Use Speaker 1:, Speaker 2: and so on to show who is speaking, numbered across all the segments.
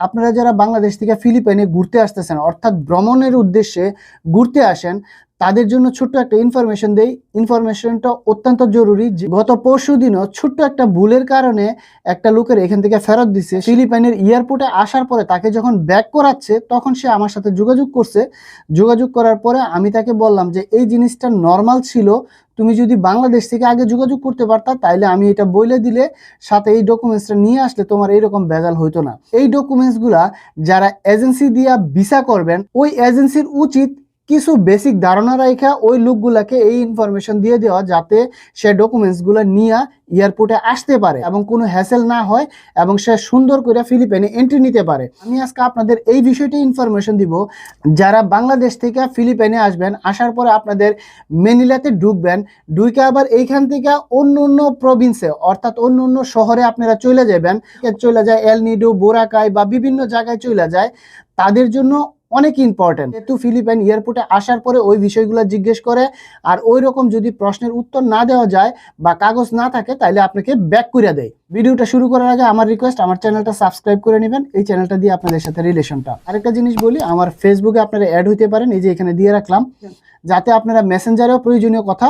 Speaker 1: আপনারা যারা বাংলাদেশ থেকে ফিলিপাইনে ঘুরতে আসতেছেন অর্থাৎ ভ্রমণের উদ্দেশ্যে ঘুরতে আসেন তাদের জন্য ছোট্ট একটা ইনফরমেশন দেই। ইনফরমেশনটা অত্যন্ত জরুরি গত পরশু দিনও ছোট্ট একটা ভুলের কারণে একটা লোকের এখান থেকে ফেরত দিছে। ফিলিপাইনের এয়ারপোর্টে আসার পরে তাকে যখন ব্যাক করাচ্ছে, তখন সে আমার সাথে যোগাযোগ করছে। যোগাযোগ করার পরে আমি তাকে বললাম যে, এই জিনিসটা নর্মাল ছিল। তুমি যদি বাংলাদেশ থেকে আগে যোগাযোগ করতে পারতা, তাইলে আমি এটা বলে দিলে, সাথে এই ডকুমেন্টসটা নিয়ে আসলে তোমার এইরকম ভেজাল হইতো না। এই ডকুমেন্টসগুলা যারা এজেন্সি দিয়া ভিসা করবেন, ওই এজেন্সির উচিত কিছু বেসিক ধারণা রাখা ওই লোকগুলাকে এই ইনফরমেশন দিয়ে দেওয়া যাতে সে ডকুমেন্টসগুলো নিয়ে এয়ারপোর্টে আসতে পারে এবং কোনো হ্যাসেল না হয় এবং সে সুন্দর করে ফিলিপাইনে এন্ট্রি নিতে পারে। আমি আজকে আপনাদের এই বিষয়টি ইনফরমেশন দিব, যারা বাংলাদেশ থেকে ফিলিপাইনে আসবেন, আসার পরে আপনাদের মেনিলাতে ঢুকবেন, ঢুকে আবার এইখান থেকে অন্য অন্য প্রভিন্সে অর্থাৎ অন্য অন্য শহরে আপনারা চলে যাবেন চলে যায় এলনিডো বোরাকাই বা বিভিন্ন জায়গায় চলে যায়, তাদের জন্য অনেক ইম্পর্টেন্ট যেহেতু ফিলিপাইন এয়ারপোর্টে আসার পরে ওই বিষয়গুলো জিজ্ঞেস করে, আর ওই রকম যদি প্রশ্নের উত্তর না দেওয়া যায় বা কাগজ না থাকে তাহলে আপনাকে ব্যাক করে দেয়। ভিডিওটা শুরু করার আগে আমার রিকোয়েস্ট আমার চ্যানেলটা সাবস্ক্রাইব করে নেবেন। এই চ্যানেলটা দিয়ে আপনাদের সাথে রিলেশনটা আরেকটা জিনিস বলি, আমার ফেসবুকে আপনারা অ্যাড হইতে পারেন, এই যে এখানে দিয়ে রাখলাম, যাতে আপনারা মেসেঞ্জারেও প্রয়োজনীয় কথা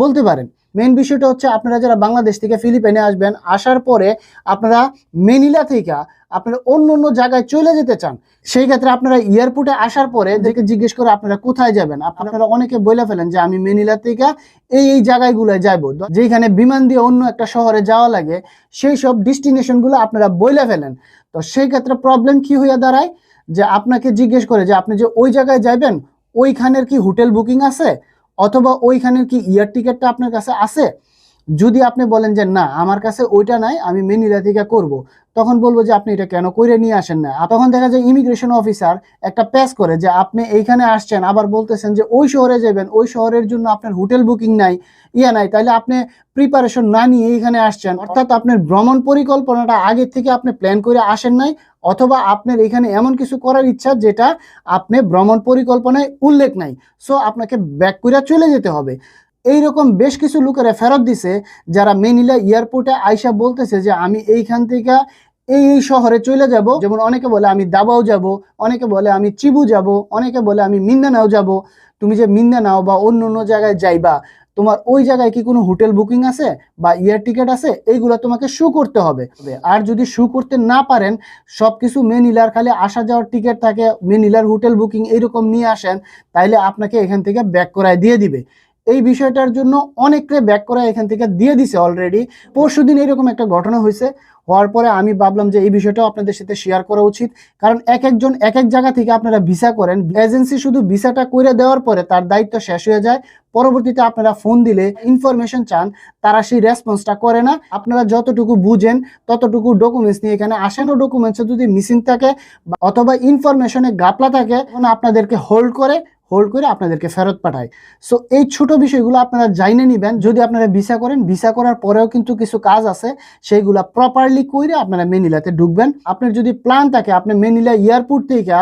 Speaker 1: বলতে পারেন। মেন বিষয়টা হচ্ছে আপনারা যারা বাংলাদেশ থেকে ফিলিপাইনে আসবেন, আসার পরে আপনারা মেনিলা থেকে আপনারা অন্য অন্য জায়গায় চলে যেতে চান, সেই ক্ষেত্রে আপনারা এয়ারপোর্টে আসার পরে দেখে জিজ্ঞেস করে আপনারা কোথায় যাবেন? আপনারা অনেকে বলে ফেলেন যে আমি মেনিলা থেকে এই এই জায়গাগুলোয় যাইবো। যেখানে বিমান দিয়ে অন্য একটা শহরে যাওয়া লাগে, সেই সব ডেস্টিনেশনগুলো আপনারা বলে ফেলেন। তো সেই ক্ষেত্রে প্রবলেম কি হইয়া দাঁড়ায়? যে আপনাকে জিজ্ঞেস করে যে আপনি যে ওই জায়গায় যাবেন ওইখানের কি হোটেল বুকিং আছে? অথবা ওইখানের কি ইয়ার টিকিটটা আপনার কাছে আছে? যদি আপনি বলেন যে না, আমার কাছে ওইটা নাই, আমি মেনিলা থেকে করব, তখন বলব যে আপনি এটা কেন করে নিয়ে আসেন না। তখন দেখা যায় ইমিগ্রেশন অফিসার একটা প্যাস করে যে আপনি এইখানে আসছেন, আবার বলতেছেন যে ওই শহরে যাবেন, ওই শহরের জন্য আপনার হোটেল বুকিং নাই, ইয়া নাই তাহলে আপনি প্রিপারেশন না নিয়ে এইখানে আসছেন। অর্থাৎ আপনার ভ্রমণ পরিকল্পনাটা আগে থেকে আপনি প্ল্যান করে আসেন নাই অথবা আপনার এখানে এমন কিছু করার ইচ্ছা যেটা আপনি ভ্রমণ পরিকল্পনায় উল্লেখ নাই। সো আপনাকে ব্যাক করে চলে যেতে হবে। এইরকম বেশ কিছু লোকেরা ফেরত দিছে যারা মেনিলা এয়ারপোর্টে আইসা বলতেছে যে, আমি এইখান থেকে এই এই শহরে চলে যাব। যেমন অনেকে বলে, আমি দাবাও যাব। অনেকে বলে, আমি চিবু যাব। অনেকে বলে, আমি মিন্দানাও যাব। তুমি যে মিন্দানাও বা অন্য অন্য জায়গায় যাইবা তোমার ওই জায়গায় কি কোনো হোটেল বুকিং আছে বা ইয়ার টিকিট আছে? এইগুলো তোমাকে শু করতে হবে। আর যদি শু করতে না পারেন সব কিছু মেন ইলার খালি আসা যাওয়ার টিকিট থাকে, মেন ইলার হোটেল বুকিং এইরকম নিয়ে আসেন, তাইলে আপনাকে এখান থেকে ব্যাক করায় দিয়ে দিবে। এই বিষয়টার জন্য অনেকে ব্যাক করা এখান থেকে দিয়ে দিছে অলরেডি পরশু দিন এরকম একটা ঘটনা হয়েছে। হওয়ার পরে আমি ভাবলাম যে এই বিষয়টাও আপনাদের সাথে শেয়ার করা উচিত। কারণ এক একজন, এক এক জায়গা থেকে আপনারা ভিসা করেন। এজেন্সি শুধু ভিসাটা করে দেওয়ার পরে তার দায়িত্ব শেষ হয়ে যায়। পরবর্তীতে আপনারা ফোন দিলে ইনফরমেশন চান, তারা সেই রেসপন্সটা করে না। আপনারা যতটুকু বুঝেন, ততটুকু ডকুমেন্টস নিয়ে এখানে আসেন ডকুমেন্টসে যদি মিসিং থাকে অথবা ইনফরমেশনে গাপলা থাকে আপনাদেরকে হোল্ড করে হোল্ড করে আপনাদেরকে ফেরত পাঠায়। সো এই ছোট বিষয়গুলো আপনারা জাইনে নেবেন। যদি আপনারা ভিসা করেন, ভিসা করার পরেও কিন্তু কিছু কাজ আছে। সেইগুলা প্রপারলি করে আপনারা মেনিলাতে ঢুকবেন। আপনার যদি প্ল্যান থাকে, আপনি মেনিলা এয়ারপোর্ট থেকে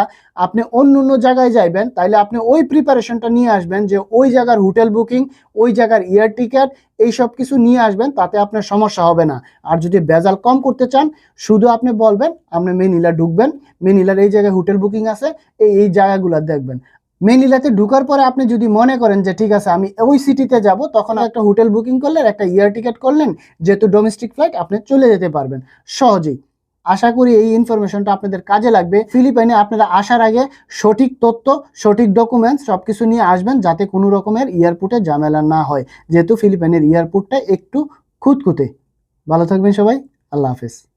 Speaker 1: আপনি অন্য অন্য জায়গায় যাইবেন তাহলে আপনি ওই প্রিপারেশনটা নিয়ে আসবেন যে ওই জায়গার হোটেল বুকিং ওই জায়গার এয়ার টিকিট এই সব কিছু নিয়ে আসবেন, তাতে আপনার সমস্যা হবে না। আর যদি বেজাল কম করতে চান, শুধু আপনি বলবেন, আপনি মেনিলা ঢুকবেন। মেনিলার এই জায়গায় হোটেল বুকিং আছে, এই এই জায়গাগুলো দেখবেন। মেনিলাতে ঢুকার পরে আপনি যদি মনে করেন যে ঠিক আছে আমি ওই সিটিতে যাব তখন একটা হোটেল বুকিং করলেন একটা এয়ার টিকিট করলেন যেহেতু ডোমেস্টিক ফ্লাইট আপনি চলে যেতে পারবেন। সহজেই। আশা করি এই ইনফরমেশনটা আপনাদের কাজে লাগবে। ফিলিপাইনে আপনারা আসার আগে সঠিক তথ্য সঠিক ডকুমেন্টস সব কিছু নিয়ে আসবেন যাতে কোনো রকমের এয়ারপোর্টে ঝামেলা না হয়। যেহেতু ফিলিপাইনের এয়ারপোর্টটা একটু খুঁতখুঁতে। ভালো থাকবেন সবাই। আল্লাহ হাফেজ।